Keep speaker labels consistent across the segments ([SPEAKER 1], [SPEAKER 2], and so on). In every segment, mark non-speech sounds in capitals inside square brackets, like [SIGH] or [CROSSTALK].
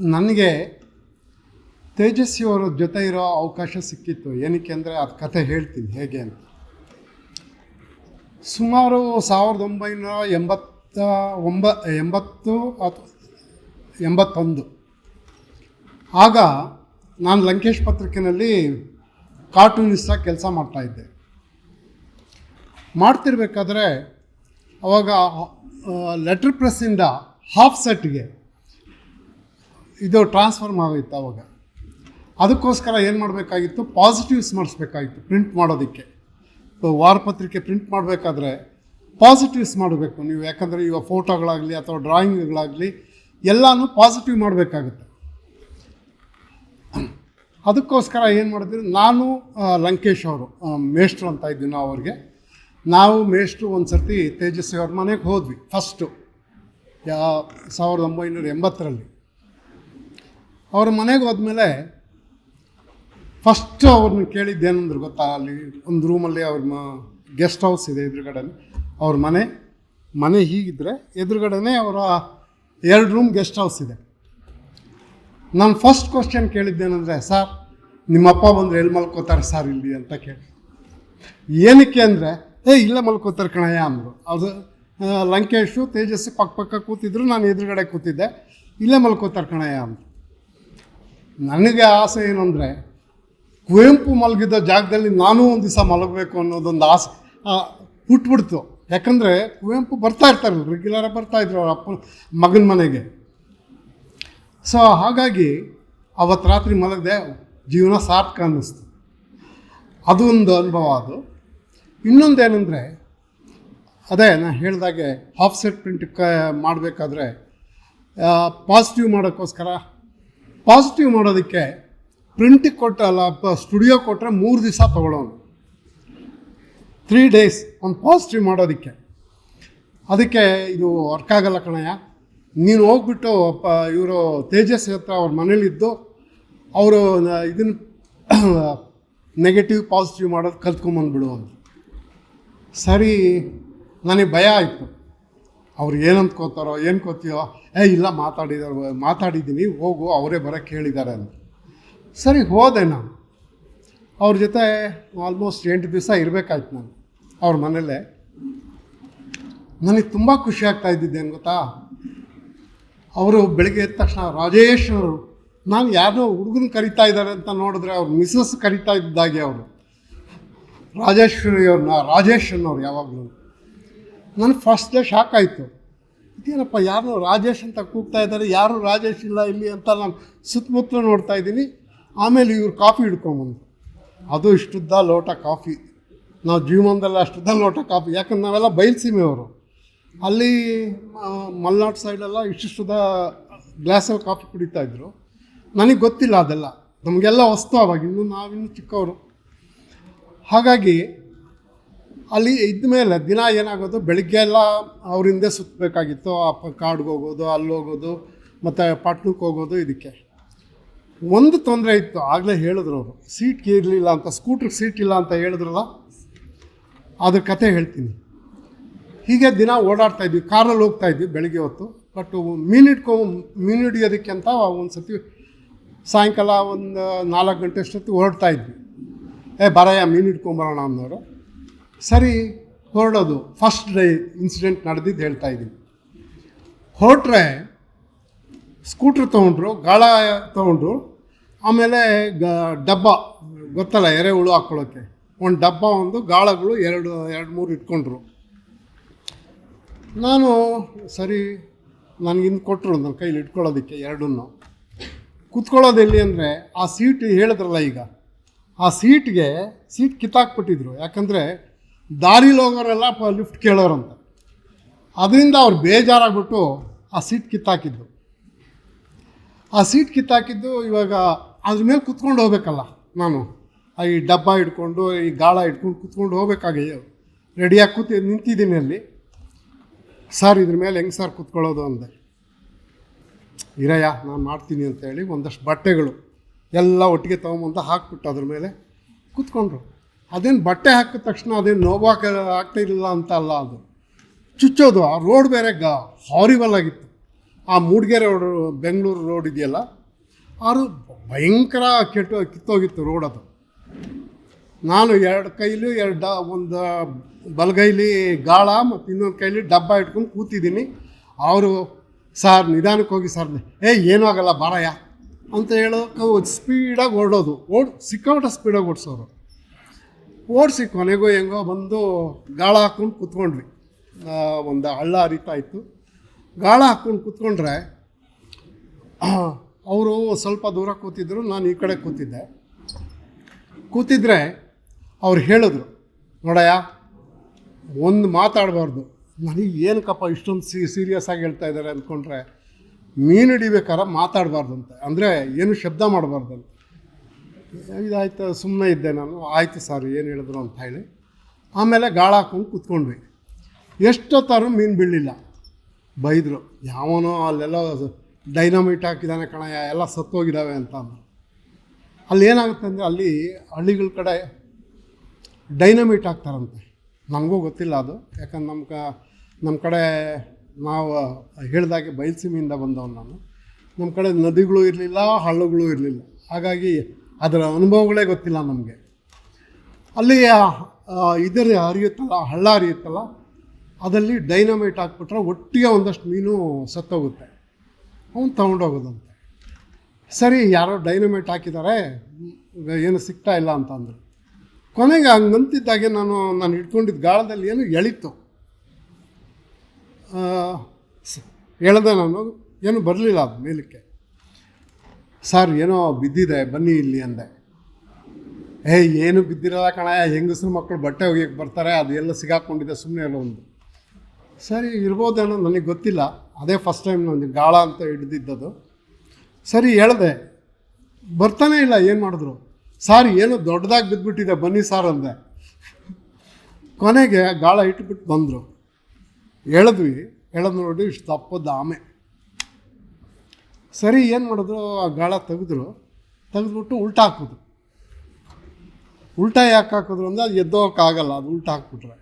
[SPEAKER 1] ನನಗೆ ತೇಜಸ್ವಿಯವರ ಜೊತೆ ಇರೋ ಅವಕಾಶ ಸಿಕ್ಕಿತ್ತು. ಏನಕ್ಕೆ ಅಂದರೆ ಅದು ಕತೆ ಹೇಳ್ತೀನಿ. ಹೇಗೆ ಅಂತ. ಸುಮಾರು ಸಾವಿರದ ಒಂಬೈನೂರ ಎಂಬತ್ತ ಒಂಬ, ಎಂಬತ್ತು ಅಥವಾ ಎಂಬತ್ತೊಂದು. ಆಗ ನಾನು ಲಂಕೇಶ್ ಪತ್ರಿಕೆಯಲ್ಲಿ ಕಾರ್ಟೂನಿಸ್ಟಾಗಿ ಕೆಲಸ ಮಾಡ್ತಾಯಿದ್ದೆ ಮಾಡ್ತಿರ್ಬೇಕಾದ್ರೆ ಅವಾಗ ಲೆಟ್ರ್ ಪ್ರೆಸ್ಸಿಂದ ಹಾಫ್ ಸೆಟ್ಗೆ ಇದು ಟ್ರಾನ್ಸ್ಫಾರ್ಮ್ ಆಗೋಯ್ತು ಆವಾಗ ಅದಕ್ಕೋಸ್ಕರ ಏನು ಮಾಡಬೇಕಾಗಿತ್ತು? ಪಾಸಿಟಿವ್ಸ್ ಮಾಡಿಸ್ಬೇಕಾಗಿತ್ತು ಪ್ರಿಂಟ್ ಮಾಡೋದಕ್ಕೆ. ವಾರಪತ್ರಿಕೆ ಪ್ರಿಂಟ್ ಮಾಡಬೇಕಾದ್ರೆ ಪಾಸಿಟಿವ್ಸ್ ಮಾಡಬೇಕು ನೀವು. ಯಾಕಂದರೆ ಇವಾಗ ಫೋಟೋಗಳಾಗಲಿ ಅಥವಾ ಡ್ರಾಯಿಂಗ್ಗಳಾಗಲಿ ಎಲ್ಲನೂ ಪಾಸಿಟಿವ್ ಮಾಡಬೇಕಾಗುತ್ತೆ. ಅದಕ್ಕೋಸ್ಕರ ಏನು ಮಾಡಿದ್ರು? ನಾನು ಲಂಕೇಶ್ ಅವರು ಮೇಷ್ಟ್ರು ಅಂತ ಇದ್ವಿ ನಾವು ಅವ್ರಿಗೆ. ನಾವು ಮೇಷ್ಟ್ರು ಒಂದು ಸರ್ತಿ ತೇಜಸ್ವಿ ಅವ್ರ ಮನೆಗೆ ಹೋದ್ವಿ ಫಸ್ಟು ಯಾ, ಸಾವಿರದ ಒಂಬೈನೂರ ಎಂಬತ್ತರಲ್ಲಿ. ಅವ್ರ ಮನೆಗೆ ಹೋದ್ಮೇಲೆ ಫಸ್ಟ್ ಅವ್ರನ್ನ ಕೇಳಿದ್ದೇನಂದ್ರೆ ಗೊತ್ತಾ? ಅಲ್ಲಿ ಒಂದು ರೂಮಲ್ಲಿ ಅವ್ರ ಮ ಗೆಸ್ಟ್ ಹೌಸ್ ಇದೆ ಎದುರುಗಡೆ ಅವ್ರ ಮನೆ ಮನೆ ಹೀಗಿದ್ರೆ ಎದುರುಗಡೆನೇ ಅವರ ಎರಡು ರೂಮ್ ಗೆಸ್ಟ್ ಹೌಸ್ ಇದೆ. ನಾನು ಫಸ್ಟ್ ಕ್ವಶನ್ ಕೇಳಿದ್ದೇನೆಂದರೆ ಸರ್ ನಿಮ್ಮಪ್ಪ ಬಂದರೆ ಎಲ್ಲಿ ಮಲ್ಕೋತಾರೆ ಸರ್ ಇಲ್ಲಿ? ಅಂತ ಕೇಳಿ. ಏನಕ್ಕೆ ಅಂದರೆ, ಏ, ಇಲ್ಲೇ ಮಲ್ಕೋತಾರೆ ಕಣಯ್ಯ, ಅಂದರು. ಅದು ಲಂಕೇಶು ತೇಜಸ್ವಿ ಪಕ್ಕ ಪಕ್ಕ ಕೂತಿದ್ರು, ನಾನು ಎದುರುಗಡೆ ಕೂತಿದ್ದೆ. ಇಲ್ಲೇ ಮಲ್ಕೋತಾರೆ ಕಣಯ್ಯ, ಅಂದರು. ನನಗೆ ಆಸೆ ಏನಂದರೆ, ಕುವೆಂಪು ಮಲಗಿದ ಜಾಗದಲ್ಲಿ ನಾನೂ ಒಂದು ದಿವಸ ಮಲಗಬೇಕು ಅನ್ನೋದೊಂದು ಆಸೆ ಹುಟ್ಬಿಡ್ತು. ಯಾಕಂದರೆ ಕುವೆಂಪು ಬರ್ತಾ ಇರ್ತಾರಲ್ಲ ರೆಗ್ಯುಲರಾಗಿ ಬರ್ತಾ ಇದ್ರು ಅವ್ರ ಅಪ್ಪ ಮಗನ ಮನೆಗೆ. ಸೊ ಹಾಗಾಗಿ ಅವತ್ತು ರಾತ್ರಿ ಮಲಗದೆ ಜೀವನ ಸಾರ್ಥಕ ಅನ್ನಿಸ್ತು. ಅದು ಒಂದು ಅನುಭವ ಅದು. ಇನ್ನೊಂದೇನೆಂದರೆ ಅದೇ ನಾನು ಹೇಳಿದಾಗೆ ಹಾಫ್ ಸೆಟ್ ಪ್ರಿಂಟ್ ಮಾಡಬೇಕಾದ್ರೆ ಪಾಸಿಟಿವ್ ಮಾಡೋಕ್ಕೋಸ್ಕರ ಪಾಸಿಟಿವ್ ಮಾಡೋದಕ್ಕೆ ಪ್ರಿಂಟಿಗೆ ಕೊಟ್ಟಲ್ಲ ಸ್ಟುಡಿಯೋ ಕೊಟ್ಟರೆ ಮೂರು ದಿವಸ ತೊಗೊಳೋನು ತ್ರೀ ಡೇಸ್ ಒಂದು ಪಾಸಿಟಿವ್ ಮಾಡೋದಕ್ಕೆ. ಅದಕ್ಕೆ ಇದು ವರ್ಕ್ ಆಗಲ್ಲ ಕಣಯ್ಯ. ನೀನು ಹೋಗ್ಬಿಟ್ಟು ಪ ಇವರು ತೇಜಸ್ ಹತ್ರ ಅವ್ರ ಮನೇಲಿದ್ದು, ಅವರು ಇದನ್ನು ನೆಗೆಟಿವ್ ಪಾಸಿಟಿವ್ ಮಾಡೋದು ಕಲ್ತ್ಕೊಂಬಂದ್ಬಿಡು ಅಂತ. ಸರಿ, ನನಗೆ ಭಯ ಆಯಿತು. ಅವ್ರು ಏನು ಅಂದ್ಕೋತಾರೋ ಏನು ಕೋತೀಯೋ ಏ, ಇಲ್ಲ, ಮಾತಾಡಿದಾರೆ, ಮಾತಾಡಿದ್ದೀನಿ, ಹೋಗು, ಅವರೇ ಬರೋಕ್ಕೆ ಹೇಳಿದ್ದಾರೆ ಅಂತ. ಸರಿ, ಹೋದೆ ನಾನು. ಅವ್ರ ಜೊತೆ ಆಲ್ಮೋಸ್ಟ್ ಎಂಟು ದಿವಸ ಇರಬೇಕಾಯ್ತು ನಾನು, ಅವ್ರ ಮನೇಲೆ ನನಗೆ ತುಂಬ ಖುಷಿ ಆಗ್ತಾ ಇದ್ದಿದ್ದೇನು ಗೊತ್ತಾ? ಅವರು ಬೆಳಗ್ಗೆ ಎದ್ದ ತಕ್ಷಣ ರಾಜೇಶ್ವರರು ನಾನು ಯಾರೋ ಹುಡುಗನ ಕರಿತಾ ಇದ್ದಾರೆ ಅಂತ ನೋಡಿದ್ರೆ ಅವ್ರು ಮಿಸಸ್ ಕರಿತಾ ಇದ್ದಾಗೆ ಅವರು. ರಾಜೇಶ್ವರಿ ಅವ್ರನ್ನ ರಾಜೇಶ್ ಯಾವಾಗಲೂ. ನನಗೆ ಫಸ್ಟ್ ಡೇ ಶಾಕ್ ಆಯಿತು. ಇದೇನಪ್ಪ ಯಾರು ರಾಜೇಶ್ ಅಂತ ಕೂಗ್ತಾ ಇದ್ದಾರೆ, ಯಾರು ರಾಜೇಶ್ ಇಲ್ಲ ಇಲ್ಲಿ ಅಂತ ನಾನು ಸುತ್ತಮುತ್ತಲ ನೋಡ್ತಾ ಇದ್ದೀನಿ. ಆಮೇಲೆ ಇವ್ರು ಕಾಫಿ ಹಿಡ್ಕೊಂಬಂದು ಅದು ಇಷ್ಟುದ್ದ ಲೋಟ ಕಾಫಿ. ನಾವು ಜೀವನದಲ್ಲಿ ಅಷ್ಟುದ್ದ ಲೋಟ ಕಾಫಿ. ಯಾಕಂದ್ರೆ ನಾವೆಲ್ಲ ಬಯಲ್ಸೀಮೆಯವರು ಅಲ್ಲಿ ಮಲ್ನಾಡು ಸೈಡೆಲ್ಲ ಇಷ್ಟಿಷ್ಟುದ ಗ್ಲಾಸಲ್ಲಿ ಕಾಫಿ ಕುಡಿತಾ ಇದ್ರು. ನನಗೆ ಗೊತ್ತಿಲ್ಲ ಅದೆಲ್ಲ. ನಮಗೆಲ್ಲ ವಸ್ತು ಅವಾಗ ಇನ್ನು ಚಿಕ್ಕವರು. ಹಾಗಾಗಿ ಅಲ್ಲಿ ಇದ್ದ ಮೇಲೆ ದಿನ ಏನಾಗೋದು? ಬೆಳಿಗ್ಗೆ ಎಲ್ಲ ಅವ್ರ ಹಿಂದೆ ಸುತ್ತಬೇಕಾಗಿತ್ತು ಆ ಕಾಡ್ಗೆ ಹೋಗೋದು, ಅಲ್ಲಿ ಹೋಗೋದು, ಮತ್ತು ಪಟ್ಟಣಕ್ಕೆ ಹೋಗೋದು, ಇದಕ್ಕೆ. ಒಂದು ತೊಂದರೆ ಇತ್ತು. ಆಗಲೇ ಹೇಳಿದ್ರು ಅವರು. ಸೀಟ್ ಇರಲಿಲ್ಲ ಅಂತ, ಸ್ಕೂಟ್ರಿಗೆ ಸೀಟ್ ಇಲ್ಲ ಅಂತ ಹೇಳಿದ್ರಲ್ಲ? ಅದ್ರ ಕತೆ ಹೇಳ್ತೀನಿ. ಹೀಗೆ ದಿನ ಓಡಾಡ್ತಾ ಇದ್ವಿ. ಕಾರಲ್ಲಿ ಹೋಗ್ತಾ ಇದ್ವಿ ಬೆಳಿಗ್ಗೆ ಹೊತ್ತು. ಬಟ್ ಮೀನು ಹಿಡ್ಕೊ ಮೀನು ಹಿಡಿಯೋದಕ್ಕೆ ಅಂತ ಒಂದು ಸತಿ ಸಾಯಂಕಾಲ ಒಂದು ನಾಲ್ಕು ಗಂಟೆ ಅಷ್ಟೊತ್ತು ಹೊರಡ್ತಾ ಇದ್ವಿ. ಏ, ಬರಯ್ಯ ಮೀನು ಹಿಡ್ಕೊಂಬರೋಣ ಅನ್ನೋರು ಸರಿ, ಹೊರಡೋದು. ಫಸ್ಟ್ ಡೇ ಇನ್ಸಿಡೆಂಟ್ ನಡೆದಿದ್ದು ಹೇಳ್ತಾ ಇದ್ದೀನಿ. ಹೊರಟ್ರೆ ಸ್ಕೂಟ್ರ್ ತೊಗೊಂಡ್ರು, ಗಾಳ ತೊಗೊಂಡ್ರು, ಆಮೇಲೆ ಗ, ಡಬ್ಬ, ಗೊತ್ತಲ್ಲ ಎರೆಹುಳು ಹಾಕ್ಕೊಳ್ಳೋಕ್ಕೆ ಒಂದು ಡಬ್ಬ, ಒಂದು ಗಾಳಗಳು ಎರಡು ಎರಡು, ಮೂರು ಇಟ್ಕೊಂಡ್ರು. ನಾನು, ಸರಿ ನನಗಿಂದು ಕೊಟ್ಟರು ನನ್ನ ಕೈಲಿ ಇಟ್ಕೊಳ್ಳೋದಕ್ಕೆ ಎರಡನ್ನೂ. ಕೂತ್ಕೊಳ್ಳೋದು ಎಲ್ಲಿ ಅಂದರೆ, ಆ ಸೀಟ್ ಹೇಳಿದ್ರಲ್ಲ ಈಗ. ಆ ಸೀಟ್ಗೆ ಸೀಟ್ ಕಿತ್ತಾಕ್ಬಿಟ್ಟಿದ್ರು. ಯಾಕಂದರೆ ದಾರಿಲಿ ಹೋಗೋರೆಲ್ಲ ಪ ಲಿಫ್ಟ್ ಕೇಳೋರಂತ. ಅದರಿಂದ ಅವ್ರು ಬೇಜಾರಾಗ್ಬಿಟ್ಟು ಆ ಸೀಟ್ ಕಿತ್ತಾಕಿದ್ದು. ಆ ಸೀಟ್ ಕಿತ್ತಾಕಿದ್ದು ಇವಾಗ ಅದ್ರ ಮೇಲೆ ಕುತ್ಕೊಂಡು ಹೋಗ್ಬೇಕಲ್ಲ ನಾನು. ಈ ಡಬ್ಬ ಹಿಡ್ಕೊಂಡು, ಈ ಗಾಳ ಹಿಡ್ಕೊಂಡು ಕುತ್ಕೊಂಡು ಹೋಗ್ಬೇಕಾಗಿ ರೆಡಿಯಾಗಿ ಕೂತಿ ನಿಂತಿದ್ದೀನಿ ಅಲ್ಲಿ. ಸರ್ ಇದ್ರ ಮೇಲೆ ಹೆಂಗೆ ಸರ್ ಕುತ್ಕೊಳ್ಳೋದು? ಅಂದೆ. ಇರಯ್ಯ, ನಾನು ಮಾಡ್ತೀನಿ ಅಂತೇಳಿ ಒಂದಷ್ಟು ಬಟ್ಟೆಗಳು ಎಲ್ಲ ಒಟ್ಟಿಗೆ ತೊಗೊಂಬಂದು ಹಾಕ್ಬಿಟ್ಟು ಅದ್ರ ಮೇಲೆ ಕೂತ್ಕೊಂಡ್ರು. ಅದೇನು ಬಟ್ಟೆ ಹಾಕಿದ ತಕ್ಷಣ ಅದೇನು ನೋವಾಕ ಆಗ್ತಾ ಇಲ್ಲ ಅಂತ ಅಲ್ಲ ಅದು. ಚುಚ್ಚೋದು, ಆ ರೋಡ್ ಬೇರೆ ಗ ಹಾರಿಬಲ್ ಆಗಿತ್ತು. ಆ ಮೂಡಿಗೆರೆ ರೋಡ್, ಬೆಂಗಳೂರು ರೋಡ್ ಇದೆಯಲ್ಲ, ಅದು ಭಯಂಕರ ಕೆಟ್ಟು, ಕಿತ್ತೋಗಿತ್ತು ರೋಡ್ ಅದು. ನಾನು ಎರಡು ಕೈಲಿ, ಎರಡು, ಒಂದು ಬಲಗೈಲಿ ಗಾಳ ಮತ್ತು ಇನ್ನೊಂದು ಕೈಲಿ ಡಬ್ಬ ಇಟ್ಕೊಂಡು ಕೂತಿದ್ದೀನಿ. ಅವರು, ಸರ್ ನಿಧಾನಕ್ಕೆ ಹೋಗಿ ಸರ್. ಏ, ಏನೂ ಆಗಲ್ಲ, ಬಾರಯ್ಯ. ಅಂತ ಹೇಳೋಕೆ ಸ್ಪೀಡಾಗಿ ಓಡೋದು. ಓಡ್ ಸಿಕ್ಕಾಟ ಸ್ಪೀಡಾಗಿ ಓಡಿಸೋರು. ಓಡಿಸಿ ಕೊನೆಗೂ ಹೆಂಗೋ ಬಂದು ಗಾಳ ಹಾಕ್ಕೊಂಡು ಕೂತ್ಕೊಂಡ್ವಿ. ಒಂದು ಹಳ್ಳ ಹರಿತಾ ಇತ್ತು. ಗಾಳ ಹಾಕ್ಕೊಂಡು ಕೂತ್ಕೊಂಡ್ರೆ, [CLEARS THROAT] ಅವರು ಸ್ವಲ್ಪ ದೂರ ಕೂತಿದ್ರು, ನಾನು ಈ ಕಡೆ ಕೂತಿದ್ದೆ. ಕೂತಿದ್ರೆ ಅವ್ರು ಹೇಳಿದ್ರು, ನೋಡಯ್ಯ, ಒಂದು ಮಾತಾಡಬಾರ್ದು. ನನಗೆ ಏನಕ್ಕಪ್ಪ ಇಷ್ಟೊಂದು ಸಿ ಸೀರಿಯಸ್ ಆಗಿ ಹೇಳ್ತಾ ಇದ್ದಾರೆ ಅಂದ್ಕೊಂಡ್ರೆ ಮೀನು ಹಿಡಿಬೇಕಾದ್ರೆ ಮಾತಾಡಬಾರ್ದಂತೆ ಅಂದರೆ ಏನು ಶಬ್ದ ಮಾಡಬಾರ್ದು ಅಂತ. ಇದಾಯ್ತು ಸುಮ್ಮನೆ ಇದ್ದೆ ನಾನು. ಆಯಿತು ಸರ್ ಏನು ಹೇಳಿದ್ರು ಅಂತ ಹೇಳಿ. ಆಮೇಲೆ ಗಾಳ ಹಾಕೊಂಡು ಕೂತ್ಕೊಂಡ್ವಿ. ಎಷ್ಟೊತ್ತಾರು ಮೀನು ಬೀಳಲಿಲ್ಲ. ಬೈದರು, ಯಾವನೋ ಅಲ್ಲೆಲ್ಲ ಡೈನಮೈಟ್ ಹಾಕಿದ್ದಾನೆ ಕಣಯ್ಯ, ಎಲ್ಲ ಸತ್ತೋಗಿದ್ದಾವೆ ಅಂತ ಅಂದರು. ಅಲ್ಲಿ ಏನಾಗುತ್ತೆ ಅಂದರೆ, ಅಲ್ಲಿ ಹಳ್ಳಿಗಳ ಕಡೆ ಡೈನಮೈಟ್ ಹಾಕ್ತಾರಂತೆ. ನನಗೂ ಗೊತ್ತಿಲ್ಲ ಅದು. ಯಾಕಂದ್ರೆ ನಮ್ಮ ನಮ್ಮ ಕಡೆ ನಾವು ಹೇಳಿದಾಗೆ ಬಯಲುಸೀಮೆಯಿಂದ ಬಂದವನು ನಾನು. ನಮ್ಮ ಕಡೆ ನದಿಗಳು ಇರಲಿಲ್ಲ, ಹಳ್ಳಗಳು ಇರಲಿಲ್ಲ. ಹಾಗಾಗಿ ಅದರ ಅನುಭವಗಳೇ ಗೊತ್ತಿಲ್ಲ ನಮಗೆ. ಅಲ್ಲಿ ಇದರ ಹರಿಯುತ್ತಲ್ಲ, ಹಳ್ಳ ಹರಿಯುತ್ತಲ್ಲ, ಅದಲ್ಲಿ ಡೈನಮೈಟ್ ಹಾಕ್ಬಿಟ್ರೆ ಒಟ್ಟಿಗೆ ಒಂದಷ್ಟು ಮೀನು ಸತ್ತೋಗುತ್ತೆ. ಅವನು ತೊಗೊಂಡೋಗೋದಂತೆ. ಸರಿ, ಯಾರೋ ಡೈನಮೈಟ್ ಹಾಕಿದ್ದಾರೆ, ಏನು ಸಿಗ್ತಾ ಇಲ್ಲ ಅಂತಂದರು ಕೊನೆಗೆ ಕೊನೆಗೆ ಹಂಗಂತಿದ್ದಾಗೆ ನಾನು ನಾನು ಇಟ್ಕೊಂಡಿದ್ದ ಗಾಳದಲ್ಲಿ ಏನು ಎಳಿತು. ಎಳೆದೆ ನಾನು, ಏನು ಬರಲಿಲ್ಲ ಅದು ಮೇಲಕ್ಕೆ. ಸರ್ ಏನೋ ಬಿದ್ದಿದೆ, ಬನ್ನಿ ಇಲ್ಲಿ ಅಂದೆ. ಏ ಏನು ಬಿದ್ದಿರಲ್ಲ ಕಣ, ಹೆಂಗಸ್ರು ಮಕ್ಕಳು ಬಟ್ಟೆ ಒಗೆಯಕ್ಕೆ ಬರ್ತಾರೆ ಅದು ಎಲ್ಲ ಸಿಗಾಕೊಂಡಿದೆ ಸುಮ್ಮನೆ ಎಲ್ಲ ಒಂದು ಸರಿ ಇರ್ಬೋದೇನೋ ನನಗೆ ಗೊತ್ತಿಲ್ಲ. ಅದೇ ಫಸ್ಟ್ ಟೈಮ್ ನನಗೆ ಗಾಳ ಅಂತ ಹಿಡಿದಿದ್ದದು ಸರಿ, ಹೇಳ್ದೆ. ಬರ್ತಾನೆ ಇಲ್ಲ, ಏನು ಮಾಡಿದ್ರು? ಸಾರ್ ಏನು ದೊಡ್ಡದಾಗಿ ಬಿದ್ದುಬಿಟ್ಟಿದೆ ಬನ್ನಿ ಸಾರ್ ಅಂದೆ. ಕೊನೆಗೆ ಗಾಳ ಇಟ್ಬಿಟ್ಟು ಬಂದರು. ಹೇಳಿದ್ವಿ ಎಳೆದು ನೋಡಿ, ಇಷ್ಟು ತಪ್ಪದ ಆಮೆ ಸರಿ, ಏನು ಮಾಡಿದ್ರು? ಆ ಗಾಳ ತೆಗೆದ್ರು. ತೆಗೆದ್ಬಿಟ್ಟು ಉಲ್ಟಾ ಹಾಕಿದ್ರು. ಉಲ್ಟಾ ಯಾಕೆ ಹಾಕಿದ್ರು ಅಂದರೆ ಅದು ಎದ್ದೋಕ್ಕಾಗಲ್ಲ ಅದು ಉಲ್ಟಾ ಹಾಕ್ಬಿಟ್ರೆ.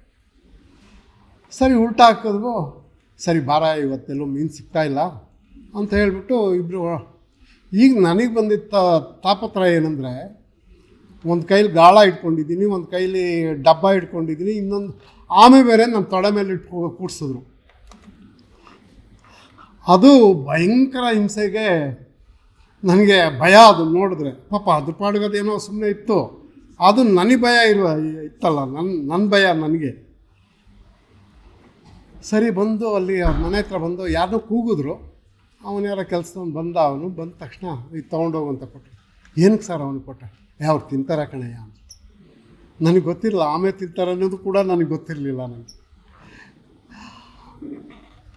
[SPEAKER 1] ಸರಿ, ಉಲ್ಟಾ ಹಾಕಿದ್ರು. ಸರಿ, ಬಾರ, ಇವತ್ತೆಲ್ಲೂ ಮೀನು ಸಿಗ್ತಾ ಇಲ್ಲ ಅಂತ ಹೇಳಿಬಿಟ್ಟು ಇಬ್ಬರು ಈಗ ನನಗೆ ಬಂದಿದ್ದ ತಾಪತ್ರ ಏನಂದರೆ, ಒಂದು ಕೈಲಿ ಗಾಳ ಇಟ್ಕೊಂಡಿದ್ದೀನಿ, ಒಂದು ಕೈಲಿ ಡಬ್ಬ ಇಟ್ಕೊಂಡಿದ್ದೀನಿ, ಇನ್ನೊಂದು ಆಮೆ ಬೇರೆ ನಮ್ಮ ತೊಡೆ ಮೇಲೆ ಇಟ್ಕೊ, ಕೂಡ್ಸಿದ್ರು. ಅದು ಭಯಂಕರ ಹಿಂಸೆಗೆ ನನಗೆ ಭಯ ಅದು ನೋಡಿದ್ರೆ. ಪಾಪ ಅದ್ರ ಪಾಡುಗದೇನೋ ಸುಮ್ಮನೆ ಇತ್ತು. ಅದು ನನಗೆ ಭಯ ಇರುವ ಇತ್ತಲ್ಲ ನನ್ನ ನನ್ನ ಭಯ ನನಗೆ. ಸರಿ ಬಂದು ಅಲ್ಲಿ ಅವ್ರ ಮನೆ ಹತ್ರ ಬಂದು ಯಾರನ್ನೋ ಕೂಗಿದ್ರು. ಅವನು ಯಾರೋ ಬಂದ, ಅವನು ಬಂದ ತಕ್ಷಣ ಇದು ತೊಗೊಂಡೋಗು ಅಂತ ಏನಕ್ಕೆ ಸರ್ ಅವನು ಕೊಟ್ಟ? ಯಾವ್ರು ತಿಂತಾರೆ ಕಣಯ್ಯ ನನಗೆ ಗೊತ್ತಿರಲಿಲ್ಲ ಆಮೇಲೆ ತಿಂತಾರೆ ಅನ್ನೋದು ಕೂಡ ನನಗೆ ಗೊತ್ತಿರಲಿಲ್ಲ ನನಗೆ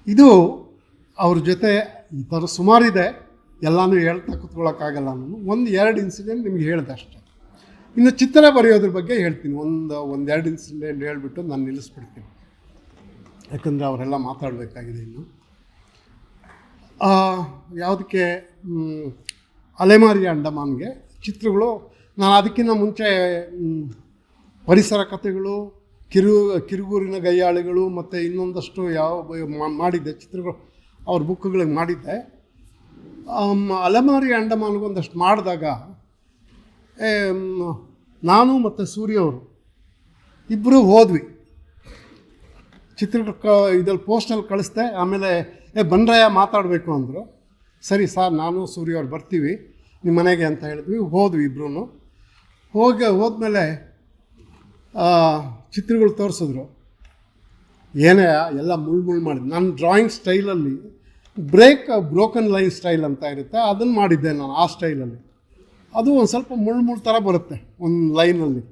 [SPEAKER 1] ಇದು ಅವ್ರ ಜೊತೆ ಈ ಥರ ಸುಮಾರಿದೆ ಎಲ್ಲನೂ ಹೇಳ್ತಾ ಕೂತ್ಕೊಳ್ಳೋಕ್ಕಾಗಲ್ಲ ನಾನು. ಒಂದು ಎರಡು ಇನ್ಸಿಡೆಂಟ್ ನಿಮ್ಗೆ ಹೇಳಿದೆ ಅಷ್ಟೇ. ಇನ್ನು ಚಿತ್ರ ಬರೆಯೋದ್ರ ಬಗ್ಗೆ ಹೇಳ್ತೀನಿ. ಒಂದು, ಒಂದೆರಡು ಇನ್ಸಿಡೆಂಟ್ ಹೇಳ್ಬಿಟ್ಟು ನಾನು ನಿಲ್ಲಿಸ್ಬಿಡ್ತೀನಿ. ಯಾಕಂದರೆ ಅವರೆಲ್ಲ ಮಾತಾಡಬೇಕಾಗಿದೆ ಇನ್ನು. ಯಾವುದಕ್ಕೆ ಅಲೆಮಾರಿ ಅಂಡಮಾನ್ಗೆ ಚಿತ್ರಗಳು, ನಾನು ಅದಕ್ಕಿಂತ ಮುಂಚೆ ಪರಿಸರ ಕಥೆಗಳು, ಕಿರು, ಕಿರುಗೂರಿನ ಗೈಯಾಳಿಗಳು ಮತ್ತು ಇನ್ನೊಂದಷ್ಟು ಯಾವ ಮಾಡಿದ್ದೆ ಚಿತ್ರಗಳು. ಅವ್ರ ಬುಕ್ಗಳಿಗೆ ಮಾಡಿದ್ದೆ. ಅಲೆಮಾರಿ ಅಂಡಮಾನ್ಗೆ ಒಂದಷ್ಟು ಮಾಡಿದಾಗ ನಾನು ಮತ್ತು ಸೂರ್ಯವರು ಇಬ್ಬರೂ ಹೋದ್ವಿ. ಚಿತ್ರದುರ್ಗ ಇದ್ರಲ್ಲಿ ಪೋಸ್ಟಲ್ಲಿ ಕಳಿಸ್ದೆ, ಆಮೇಲೆ, ಏ, ಬನ್ರಯ್ಯ ಮಾತಾಡಬೇಕು ಅಂದರು. ಸರಿ ಸರ್, ನಾನು ಸೂರ್ಯ ಅವ್ರು ಬರ್ತೀವಿ, ನಿಮ್ಮ ಮನೆಗೆ ಅಂತ ಹೇಳಿದ್ವಿ, ಹೋದ್ವಿ ಇಬ್ಬರೂ ಹೋಗಿ, ಹೋದ್ಮೇಲೆ ಚಿತ್ರಗಳು ತೋರಿಸಿದ್ರು. ಏನೇ, ಎಲ್ಲ ಮುಳ್ಳು ಮುಳ್ಳು ಮಾಡಿದ್ವಿ ನನ್ನ ಡ್ರಾಯಿಂಗ್ ಸ್ಟೈಲಲ್ಲಿ ಬ್ರೇಕ್ ಬ್ರೋಕನ್ ಲೈನ್ ಸ್ಟೈಲ್ ಅಂತ ಇರುತ್ತೆ. ಅದನ್ನು ಮಾಡಿದ್ದೆ ನಾನು ಆ ಸ್ಟೈಲಲ್ಲಿ. ಅದು ಒಂದು ಸ್ವಲ್ಪ ಮುಳ್ಳು ಮುಳ್ಳು ಥರ ಬರುತ್ತೆ ಒಂದು ಲೈನಲ್ಲಿ.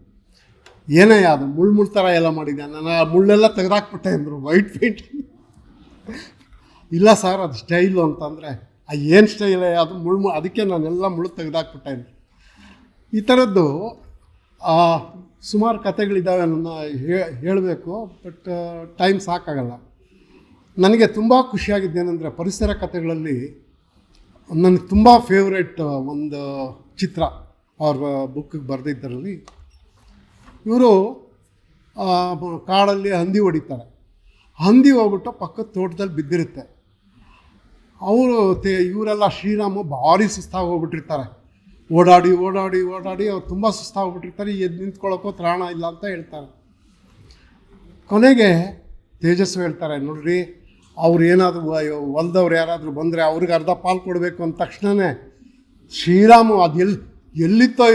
[SPEAKER 1] ಏನೇ ಅದು ಮುಳ್ಳು ಮುಳ್ಳು ಥರ ಎಲ್ಲ ಮಾಡಿದ್ದೆ. ನಾನು ಆ ಮುಳ್ಳೆಲ್ಲ ತೆಗೆದಾಕ್ಬಿಟ್ಟೆ ಅಂದರು, ವೈಟ್ ಪೇಂಟ್. ಇಲ್ಲ ಸರ್, ಅದು ಸ್ಟೈಲು ಅಂತಂದರೆ ಆ ಏನು ಸ್ಟೈಲ್ ಅದು ಮುಳ್ಳು ಅದಕ್ಕೆ ನಾನೆಲ್ಲ ಮುಳ್ಳು ತೆಗೆದಾಕ್ಬಿಟ್ಟೆ ಅಂದರು ಈ ಥರದ್ದು ಸುಮಾರು ಕಥೆಗಳಿದ್ದಾವೆ ನನ್ನ ಹೇಳಬೇಕು, ಬಟ್ ಟೈಮ್ ಸಾಕಾಗಲ್ಲ. ನನಗೆ ತುಂಬ ಖುಷಿಯಾಗಿದ್ದೇನೆಂದರೆ ಪರಿಸರ ಕಥೆಗಳಲ್ಲಿ ನನಗೆ ತುಂಬ ಫೇವ್ರೆಟ್ ಒಂದು ಚಿತ್ರ ಅವ್ರ ಬುಕ್ಕಿಗೆ ಬರೆದಿದ್ದರಲ್ಲಿ ಇವರು ಕಾಡಲ್ಲಿ ಹಂದಿ ಹೊಡಿತಾರೆ. ಹಂದಿ ಹೋಗ್ಬಿಟ್ಟು ಪಕ್ಕದ ತೋಟದಲ್ಲಿ ಬಿದ್ದಿರುತ್ತೆ. ಅವರು ತೇ, ಇವರೆಲ್ಲ ಶ್ರೀರಾಮ ಭಾರಿ ಸುಸ್ತಾಗಿ ಹೋಗ್ಬಿಟ್ಟಿರ್ತಾರೆ ಓಡಾಡಿ ಓಡಾಡಿ ಓಡಾಡಿ ಅವ್ರು ತುಂಬ ಸುಸ್ತಾಗ್ಬಿಟ್ಟಿರ್ತಾರೆ ಎದ್ದು ನಿಂತ್ಕೊಳ್ಳೋಕ್ಕೋ ತ್ರಾಣ ಇಲ್ಲ ಅಂತ ಹೇಳ್ತಾರೆ. ಕೊನೆಗೆ ತೇಜಸ್ವಿ ಹೇಳ್ತಾರೆ, ನೋಡ್ರಿ ಅವ್ರು ಏನಾದರೂ ಹೊಲ್ದವ್ರು ಯಾರಾದರೂ ಬಂದರೆ ಅವ್ರಿಗೆ ಅರ್ಧ ಪಾಲು ಕೊಡಬೇಕು ಅಂದ ತಕ್ಷಣವೇ ಶ್ರೀರಾಮ ಅದು ಎಲ್ಲಿ ಎಲ್ಲಿತ್ತೋ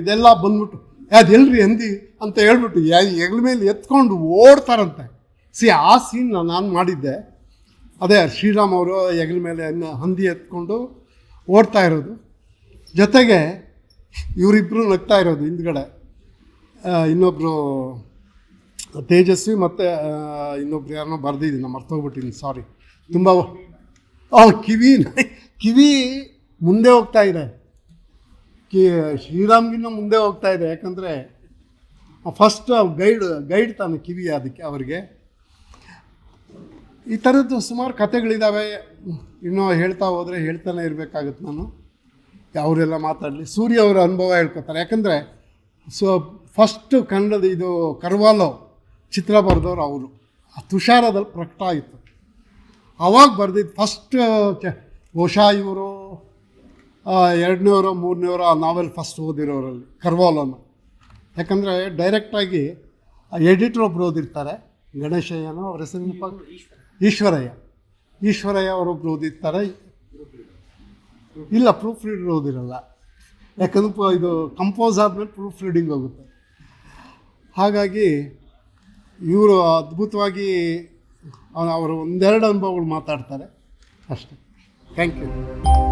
[SPEAKER 1] ಇದೆಲ್ಲ ಬಂದ್ಬಿಟ್ಟು ಅದು ಎಲ್ರಿ ಎಂದಿ ಅಂತ ಹೇಳ್ಬಿಟ್ಟು ಹೆಗ್ಲ ಮೇಲೆ ಎತ್ಕೊಂಡು ಓಡ್ತಾರಂತೆ. ಸಿ, ಆ ಸೀನ್ ನಾನು ಮಾಡಿದ್ದೆ. ಅದೇ ಶ್ರೀರಾಮ್ ಅವರು ಹೆಗ್ಲ ಮೇಲೆ ಹಂದಿ ಎತ್ಕೊಂಡು ಓಡ್ತಾ ಇರೋದು. ಜೊತೆಗೆ ಇವರಿಬ್ಬರು ನಗ್ತಾ ಇರೋದು ಹಿಂದ್ಗಡೆ. ಇನ್ನೊಬ್ಬರು ತೇಜಸ್ವಿ ಮತ್ತು ಇನ್ನೊಬ್ರು ಯಾರನ್ನೋ ಬರೆದಿದ್ದೀನಿ ಮರ್ತೋಗ್ಬಿಟ್ಟಿದ್ದೀನಿ ಸಾರಿ ತುಂಬ ಆ, ಕಿವಿ ಕಿವಿ ಮುಂದೆ ಹೋಗ್ತಾ ಇದೆ. ಕಿ, ಶ್ರೀರಾಮ್ಗಿನ್ನ ಮುಂದೆ ಹೋಗ್ತಾ ಇದೆ, ಯಾಕಂದರೆ ಫಸ್ಟ್ ಗೈಡ್ ಗೈಡ್ ತಾನೆ ಕಿವಿ ಅದಕ್ಕೆ, ಅವರಿಗೆ. ಈ ಥರದ್ದು ಸುಮಾರು ಕಥೆಗಳಿದ್ದಾವೆ ಇನ್ನೂ ಹೇಳ್ತಾ ಹೋದರೆ ಹೇಳ್ತಾನೆ ಇರಬೇಕಾಗತ್ತೆ ನಾನು. ಅವರೆಲ್ಲ ಮಾತಾಡಲಿ, ಸೂರ್ಯ ಅವರ ಅನುಭವ ಹೇಳ್ಕೊತಾರೆ. ಯಾಕಂದರೆ, ಸೊ ಫಸ್ಟು ಕನ್ನಡದ ಇದು ಕರ್ವಾಲೋ. ಚಿತ್ರ ಬರೆದವ್ರು ಅವರು. ಆ ತುಷಾರದಲ್ಲಿ ಪ್ರಕಟ ಆಯಿತು. ಅವಾಗ ಬರೆದಿದ್ದು ಫಸ್ಟ್ ಬಹುಶಃ ಇವರು ಎರಡನೇವರು ಮೂರನೇವರು ಆ ನಾವೆಲ್ ಫಸ್ಟ್ ಓದಿರೋರಲ್ಲಿ, ಕರ್ವಾಲೋನ. ಯಾಕಂದರೆ ಡೈರೆಕ್ಟಾಗಿ ಎಡಿಟ್ರ್ ಒಬ್ರು ಓದಿರ್ತಾರೆ, ಗಣೇಶಯ್ಯನೋ ಅವ್ರ ಹೆಸರಿನ ಈಶ್ವರಯ್ಯ ಈಶ್ವರಯ್ಯ ಅವರೊಬ್ರು ಓದಿರ್ತಾರೆ. ಇಲ್ಲ ಪ್ರೂಫ್ ರೀಡರ್ ಓದಿರಲ್ಲ. ಯಾಕಂದ್ರೆ ಇದು ಕಂಪೋಸ್ ಆದಮೇಲೆ ಪ್ರೂಫ್ ರೀಡಿಂಗ್ ಹೋಗುತ್ತೆ. ಹಾಗಾಗಿ ಇವರು ಅದ್ಭುತವಾಗಿ ಅವರು ಒಂದೆರಡು ಅನುಭವಗಳು ಮಾತಾಡ್ತಾರೆ. ಅಷ್ಟೇ. Thank you